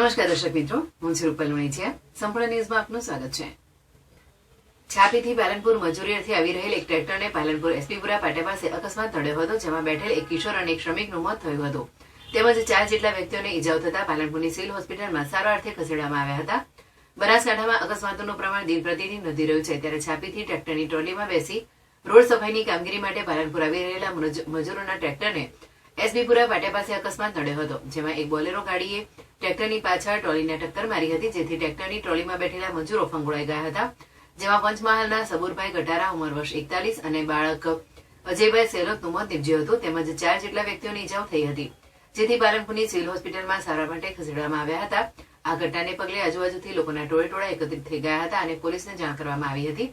નમસ્કાર દર્શક મિત્રો, હું છું રૂપલ વણિચિયા સંપૂર્ણ ન્યૂઝમાં આપનું સ્વાગત છે. છાપીથી પાલનપુર મજૂરીથી આવી રહેલ એક ટ્રેક્ટરને પાલનપુર એસપીપુરા પાટા પાસે અકસ્માત નડ્યો હતો, જેમાં બેઠેલ એક કિશોર અને એક શ્રમિકનું મોત થયું હતું. તેમજ ચાર જેટલા વ્યક્તિઓને ઇજાઓ થતા પાલનપુરની સિવિલ હોસ્પિટલમાં સારવારથી ખસેડવામાં આવ્યા હતા. બનાસકાંઠામાં અકસ્માતોનું પ્રમાણ દિન પ્રતિદિન વધી રહ્યું છે, ત્યારે છાપીથી ટ્રેક્ટરની ટ્રોલીમાં બેસી રોડ સફાઈની કામગીરી માટે પાલનપુર આવી રહેલા મજ- મજૂરોના ટ્રેક્ટરને એસબીપુરા પાટા પાસે અકસ્માત નડ્યો હતો, જેમાં એક બોલેરો ગાડીએ ટ્રેક્ટરની પાછળ ટ્રોલીને ટક્કર મારી હતી, જેથી ટ્રેક્ટરની ટ્રોલીમાં બેઠેલા મજૂરો ફંગોળાઈ ગયા હતા. જેમાં પંચમહાલના સબુરભાઈ ગટારા ઉંમર વર્ષ એકતાલીસ અને બાળક અજયભાઈ સેલોતનું મોત નીપજ્યું હતું. તેમજ ચાર જેટલા વ્યક્તિઓની ઇજાઓ થઈ હતી, જેથી પાલનપુરની સિવિલ હોસ્પિટલમાં સારવાર માટે ખસેડવામાં આવ્યા હતા. આ ઘટનાને પગલે આજુબાજુથી લોકોના ટોળે ટોળા એકત્રિત થઈ ગયા હતા અને પોલીસને જાણ કરવામાં આવી હતી,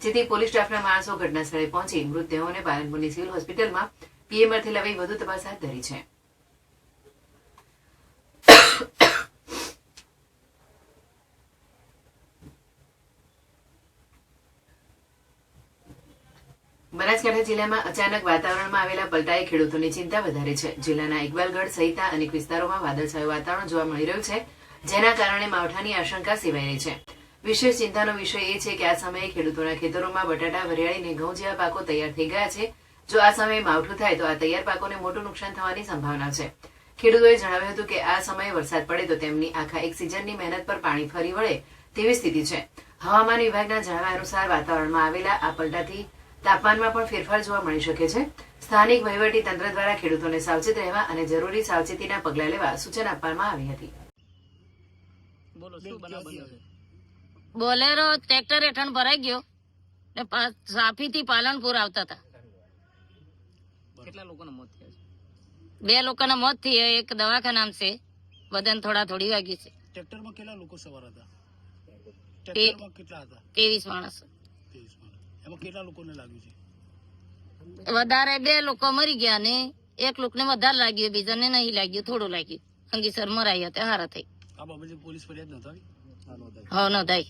જેથી પોલીસ સ્ટાફના માણસો ઘટના સ્થળે પહોંચી મૃતદેહોને પાલનપુરની સિવિલ હોસ્પિટલમાં પીએમઆરથી લાવી વધુ તપાસ હાથ ધરી છે. બનાસકાંઠા જિલ્લામાં અચાનક વાતાવરણમાં આવેલા પલટાએ ખેડૂતોની ચિંતા વધારી છે. જિલ્લાના ઇકબાલગઢ સહિતના અનેક વિસ્તારોમાં વાદળછાયું વાતાવરણ જોવા મળી રહ્યું છે, જેના કારણે માવઠાની આશંકા સેવાઈ રહી છે. વિશેષ ચિંતાનો વિષય એ છે કે આ સમયે ખેડૂતોના ખેતરોમાં બટાટા વરિયાળી અને ઘઉં જેવા પાકો તૈયાર થઈ ગયા છે. જો આ સમયે માવઠું થાય તો આ તૈયાર પાકોને મોટું નુકસાન થવાની સંભાવના છે. ખેડૂતોએ જણાવ્યું હતું કે આ સમયે વરસાદ પડે તો તેમની આખા એક સિઝનની મહેનત પર પાણી ફરી વળે તેવી સ્થિતિ છે. હવામાન વિભાગના જણાવ્યા અનુસાર વાતાવરણમાં આવેલા આ પલટાથી તાપમાનમાં પણ ફેરફાર જોવા મળી શકે છે. સ્થાનિક વહીવટી તંત્ર દ્વારા ખેડૂતોને સાવચેત રહેવા અને જરૂરી સાવચેતીના પગલાં લેવા સૂચન આપવામાં આવી હતી. બોલેરો ટ્રેક્ટર હેઠળ ભરાઈ ગયો. ને સાફી સાફીથી પાલનપુર આવતા હતા. કેટલા લોકોના મોત થયા બે લોકોના મોત થયા એક દવાખાનામાં છે. બધાને થોડા થોડી વાગી છે. ટ્રેક્ટરમાં કેટલા લોકો સવાર હતા? ટ્રેક્ટરમાં કેટલા હતા? ત્રેવીસ માણસ. ત્રેવીસ માણસ. એમાં કેટલા લોકોને લાગ્યું છે? વધારે બે લોકો મરી ગયા ને એક લોકોને વધારે લાગ્યું બીજાને નહીં લાગ્યું થોડું લાગ્યું. અંગીસર મરાઈ હતા હારા થઈ. આ બાબતે પોલીસ ફરિયાદ નોંધાવી? હા નોંધાઈ.